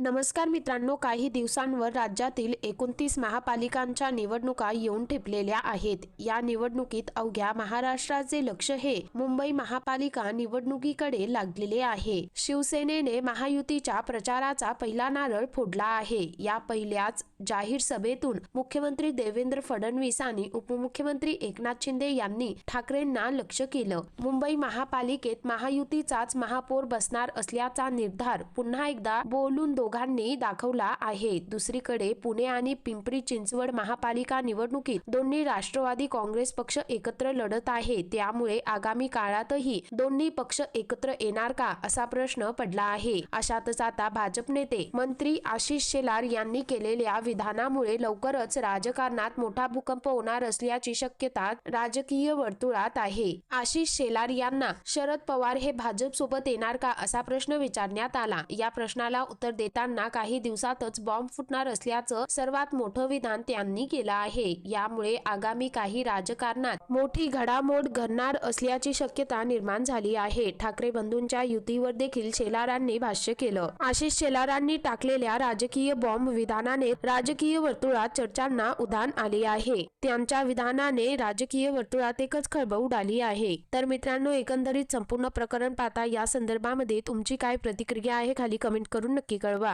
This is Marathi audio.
नमस्कार मित्रांनो काही दिवसांवर राज्यातील एकोणतीस महापालिकांच्या निवडणुका येऊन ठेपलेल्या आहेत. या निवडणुकीत अवघ्या महाराष्ट्राचे लक्ष हे मुंबई महापालिका निवडणुकीकडे लागलेले आहे. शिवसेनेने महायुतीच्या प्रचाराचा पहिला नारळ फोडला आहे. या पहिल्याच जाहीर सभेतून मुख्यमंत्री देवेंद्र फडणवीस आणि उपमुख्यमंत्री एकनाथ शिंदे यांनी ठाकरेंना लक्ष केलं. मुंबई महापालिकेत महायुतीचाच महापौर बसणार असल्याचा निर्धार पुन्हा एकदा बोलून दो दोघांनी दाखवला आहे. दुसरीकडे पुणे आणि पिंपरी चिंचवड महापालिका निवडणुकीत दोन्ही राष्ट्रवादी काँग्रेस पक्ष एकत्र लढत आहे. त्यामुळे आगामी काळातही दोन्ही पक्ष एकत्र येणार का असा प्रश्न पडला आहे. अशातच आता भाजप नेते मंत्री आशिष शेलार यांनी केलेल्या विधानामुळे लवकरच राजकारणात मोठा भूकंप होणार असल्याची शक्यता राजकीय वर्तुळात आहे. आशिष शेलार यांना शरद पवार हे भाजप सोबत येणार का असा प्रश्न विचारण्यात आला. या प्रश्नाला उत्तर येताना काही दिवसातच बॉम्ब फुटणार असल्याचं सर्वात मोठं विधान त्यांनी केलं आहे. यामुळे आगामी काही राजकारणात मोठी घडामोड घडणार असल्याची शक्यता निर्माण झाली आहे. ठाकरे बंधूंच्या युतीवर देखील शेलारांनी भाष्य केलं. आशिष शेलारांनी टाकलेल्या राजकीय बॉम्ब विधानाने राजकीय वर्तुळात चर्चांना उधाण आले आहे. त्यांच्या विधानाने राजकीय वर्तुळात एकच खळबळ उडाली आहे. तर मित्रांनो एकंदरीत संपूर्ण प्रकरण पाहता या संदर्भामध्ये तुमची काय प्रतिक्रिया आहे खाली कमेंट करून नक्की कळवा.